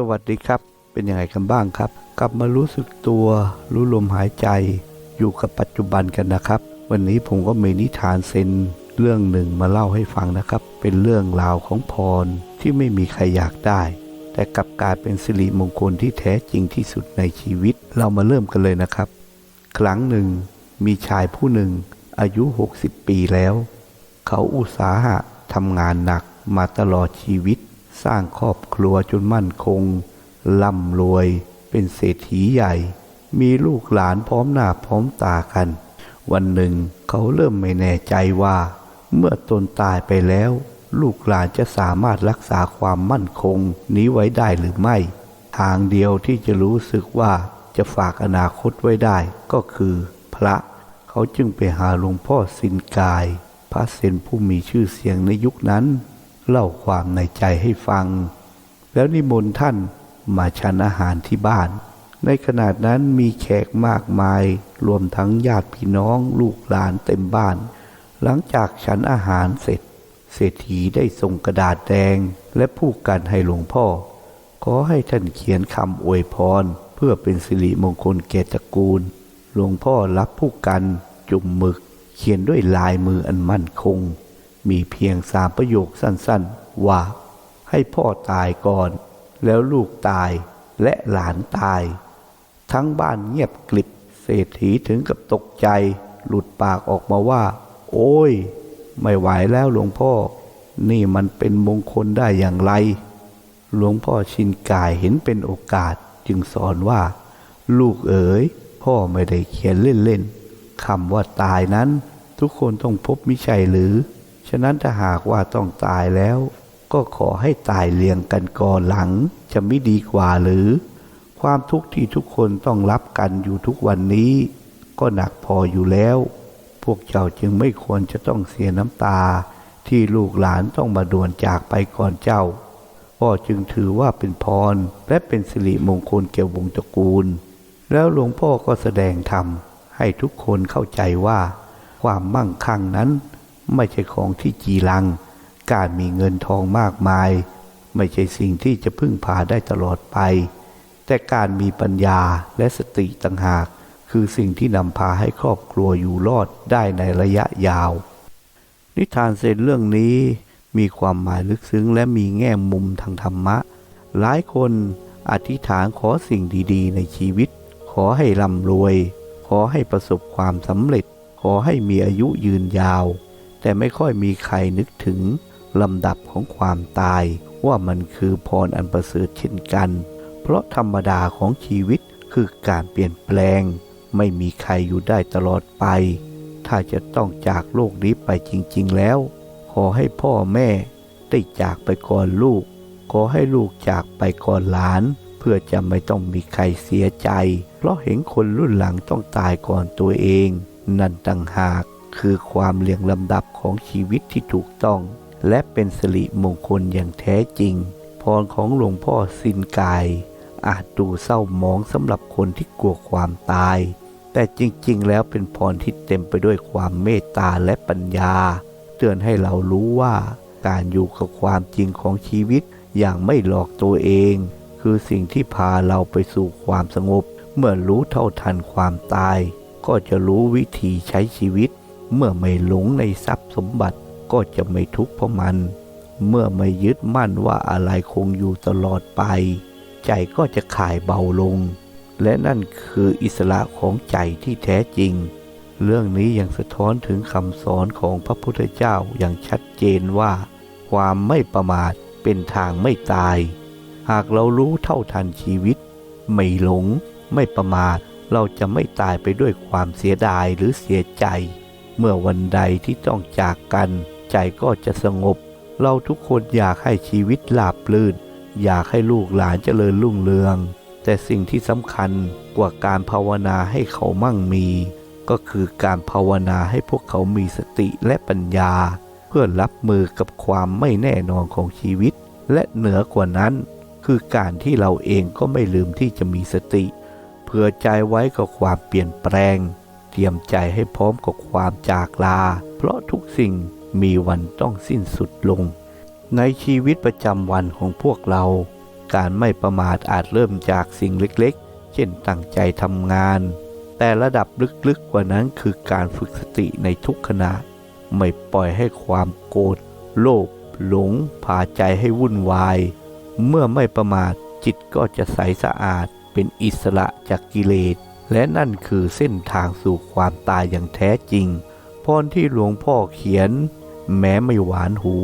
สวัสดีครับ เป็นยังไงกันบ้างครับ กลับมารู้สึกตัว รู้ลมหายใจ อยู่กับปัจจุบันกันนะครับ วันนี้ผมก็มีนิทานเซนเรื่องหนึ่งมาเล่าให้ฟังนะครับ เป็นเรื่องราวของพรที่ไม่มีใครอยากได้ แต่กลับกลายเป็นสิริมงคลที่แท้จริงที่สุดในชีวิต เรามาเริ่มกันเลยนะครับ ครั้งหนึ่ง มีชายผู้หนึ่ง อายุ 60 ปีแล้ว เขาอุตสาหะทำงานหนักมาตลอดชีวิต สร้างครอบครัวจนมั่นคงร่ำรวยเป็นเศรษฐีใหญ่ มีลูกหลานพร้อมหน้าพร้อมตากัน วันหนึ่งเขาเริ่มไม่แน่ใจว่า เมื่อตนตายไปแล้ว ลูกหลานจะสามารถรักษาความมั่นคงนี้ไว้ได้หรือไม่ ทางเดียวที่จะรู้สึกว่าจะฝากอนาคตไว้ได้ก็คือพระ เขาจึงไปหาหลวงพ่อสินกาย พระเซนผู้มีชื่อเสียงในยุคนั้น เล่าความในใจให้ฟัง แล้วนิมนต์ท่านมาฉันอาหารที่บ้าน ในขณะนั้นมีแขกมากมาย รวมทั้งญาติพี่น้องลูกหลานเต็มบ้าน หลังจากฉันอาหารเสร็จ เศรษฐีได้ส่งกระดาษแดงและผู้กันให้หลวงพ่อ ขอให้ท่านเขียนคำอวยพร เพื่อเป็นสิริมงคลแก่ตระกูล หลวงพ่อรับผู้กันจุ่มหมึก เขียนด้วยลายมืออันมั่นคง มีเพียงสามประโยคสั้นๆ ว่า ให้พ่อตายก่อน แล้วลูกตายและหลานตาย ทั้งบ้านเงียบกลิบเศรษฐีถึงกับตกใจ หลุดปากออกมาว่า โอ้ย ไม่ไหวแล้วหลวงพ่อ นี่มันเป็นมงคลได้อย่างไร หลวงพ่อชินกายเห็นเป็นโอกาสจึงสอนว่า ลูกเอ๋ย พ่อไม่ได้เขียนเล่นๆคำว่าตายนั้น ทุกคนต้องพบมิใช่หรือ ฉะนั้นถ้าหากว่าต้องตายแล้ว ก็ขอให้ตายเรียงกันก่อนหลัง จะไม่ดีกว่าหรือ ความทุกข์ที่ทุกคนต้องรับกันอยู่ทุกวันนี้ ก็หนักพออยู่แล้ว พวกเจ้าจึงไม่ควรจะต้องเสียน้ำตา ที่ลูกหลานต้องมาด่วนจากไปก่อนเจ้าพ่อจึงถือว่าเป็นพรและเป็นสิริมงคลแก่วงตระกูล แล้วหลวงพ่อก็แสดงธรรมให้ทุกคนเข้าใจว่า ความมั่งคั่งนั้น ไม่ใช่ของที่จีรัง การมีเงินทองมากมาย ไม่ใช่สิ่งที่จะพึ่งพาได้ตลอดไป แต่การมีปัญญาและสติต่างหาก คือสิ่งที่นำพาให้ครอบครัวอยู่รอดได้ในระยะยาว นิทานเซนเรื่องนี้มีความหมายลึกซึ้งและมีแง่มุมทางธรรมะ หลายคนอธิษฐานขอสิ่งดีๆ ในชีวิต ขอให้ร่ำรวย ขอให้ประสบความสำเร็จ ขอให้มีอายุยืนยาว แต่ไม่ค่อยมีใครนึกถึงลำดับของความตายว่ามันคือพรอันประเสริฐเช่นกัน เพราะธรรมดาของชีวิตคือการเปลี่ยนแปลง ไม่มีใครอยู่ได้ตลอดไป ถ้าจะต้องจากโลกนี้ไปจริง ๆ แล้ว ขอให้พ่อแม่ได้จากไปก่อนลูก ขอให้ลูกจากไปก่อนหลาน เพื่อจะไม่ต้องมีใครเสียใจ เพราะเห็นคนรุ่นหลังต้องตายก่อนตัวเอง นั่นต่างหาก คือความเรียงลำดับของชีวิตที่ถูกต้อง และเป็นสิริมงคลอย่างแท้จริง พรของหลวงพ่อสินกาย อาจดูเศร้าหมองสำหรับคนที่กลัวความตาย แต่จริงๆ แล้วเป็นพรที่เต็มไปด้วยความเมตตาและปัญญา เตือนให้เรารู้ว่า การอยู่กับความจริงของชีวิตอย่างไม่หลอกตัวเอง คือสิ่งที่พาเราไปสู่ความสงบ เมื่อรู้เท่าทันความตาย ก็จะรู้วิธีใช้ชีวิต เมื่อไม่หลงในทรัพย์สมบัติก็จะไม่ทุกข์เพราะมัน เมื่อไม่ยึดมั่นว่าอะไรคงอยู่ตลอดไป ใจก็จะขายเบาลง และนั่นคืออิสระของใจที่แท้จริง เรื่องนี้ยังสะท้อนถึงคำสอนของพระพุทธเจ้าอย่างชัดเจนว่า ความไม่ประมาทเป็นทางไม่ตาย หากเรารู้เท่าทันชีวิต ไม่หลง ไม่ประมาท เราจะไม่ตายไปด้วยความเสียดายหรือเสียใจ เมื่อวันใดที่ต้องจากกัน ใจก็จะสงบ เราทุกคนอยากให้ชีวิตลาบลื่น อยากให้ลูกหลานเจริญรุ่งเรือง แต่สิ่งที่สำคัญกว่าการภาวนาให้เขามั่งมี ก็คือการภาวนาให้พวกเขามีสติและปัญญา เพื่อรับมือกับความไม่แน่นอนของชีวิต และเหนือกว่านั้น คือการที่เราเองก็ไม่ลืมที่จะมีสติ เผื่อใจไว้กับความเปลี่ยนแปลง รียมใจให้พร้อมกับความจากลา เพราะทุกสิ่งมีวันต้องสิ้นสุดลง ในชีวิตประจำวันของพวกเรา การไม่ประมาทอาจเริ่มจากสิ่งเล็กๆ เช่นตั้งใจทำงาน แต่ระดับลึกๆกว่านั้นคือการฝึกสติในทุกขณะ ไม่ปล่อยให้ความโกรธโลภหลงพาใจให้วุ่นวาย เมื่อไม่ประมาทจิตก็จะใสสะอาดเป็นอิสระจากกิเลส และนั่นคือเส้นทางสู่ความตายอย่างแท้จริง พรที่หลวงพ่อเขียน แม้ไม่หวานหู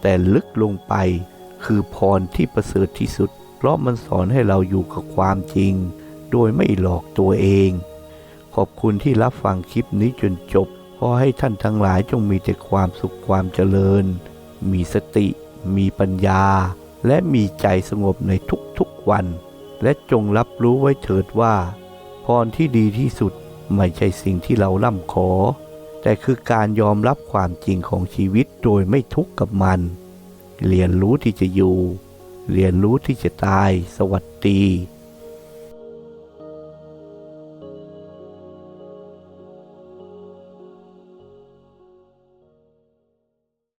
แต่ลึกลงไป คือพรที่ประเสริฐที่สุด เพราะมันสอนให้เราอยู่กับความจริง โดยไม่หลอกตัวเอง ขอบคุณที่รับฟังคลิปนี้จนจบ ขอให้ท่านทั้งหลายจงมีแต่ความสุขความเจริญ มีสติ มีปัญญา และมีใจสงบในทุกๆวัน และจงรับรู้ไว้เถิดว่า พรที่ดีที่สุดไม่ใช่สิ่งที่เราล่ำขอ แต่คือการยอมรับความจริงของชีวิตโดยไม่ทุกข์กับมัน เรียนรู้ที่จะอยู่ เรียนรู้ที่จะตาย สวัสดี